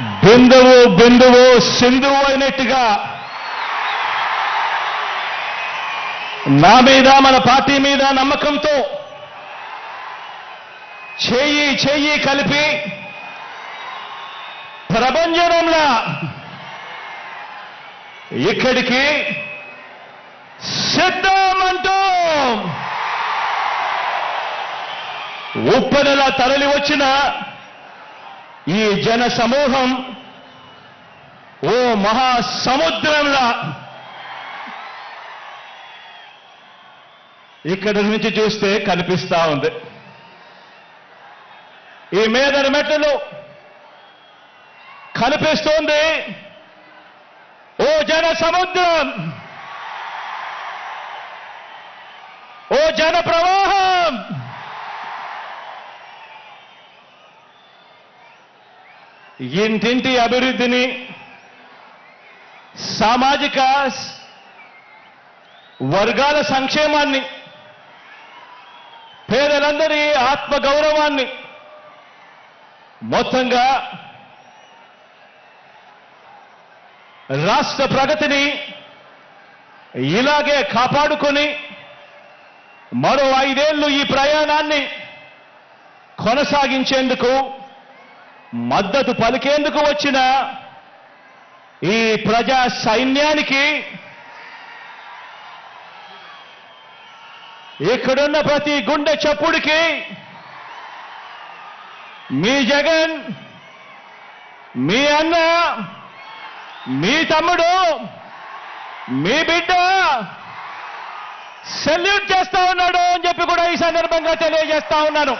బిందువు బిందువు సింధువు అయినట్టుగా. నా మీద మన పార్టీ మీద నమ్మకంతో చేయి చేయి కలిపి ప్రపంచంలా ఇక్కడికి సిద్ధమంటూ. ఉప్పెనలా తరలి వచ్చిన ఈ జన సమూహం ఓ మహా సముద్రంలా ఇక్కడ నుంచి చూస్తే కనిపిస్తా ఉంది. ఈ మేదడి మెట్టలు కనిపిస్తోంది. ఓ జన సముద్రం ఓ జన ప్రవాహం ఇంటింటి అభివృద్ధిని సామాజిక వర్గాల సంక్షేమాన్ని పేదలందరి ఆత్మగౌరవాన్ని మొత్తంగా రాష్ట్ర ప్రగతిని ఇలాగే కాపాడుకొని మరో ఐదేళ్ళు ఈ ప్రయాణాన్ని కొనసాగించేందుకు మద్దతు పలికేందుకు వచ్చిన ఈ ప్రజా సైన్యానికి ఇక్కడున్న ప్రతి గుండె చప్పుడికి మీ జగన్ మీ అన్న మీ తమ్ముడు మీ బిడ్డ సెల్యూట్ చేస్తా ఉన్నాడు అని చెప్పి కూడా ఈ సందర్భంగా తెలియజేస్తా ఉన్నాను.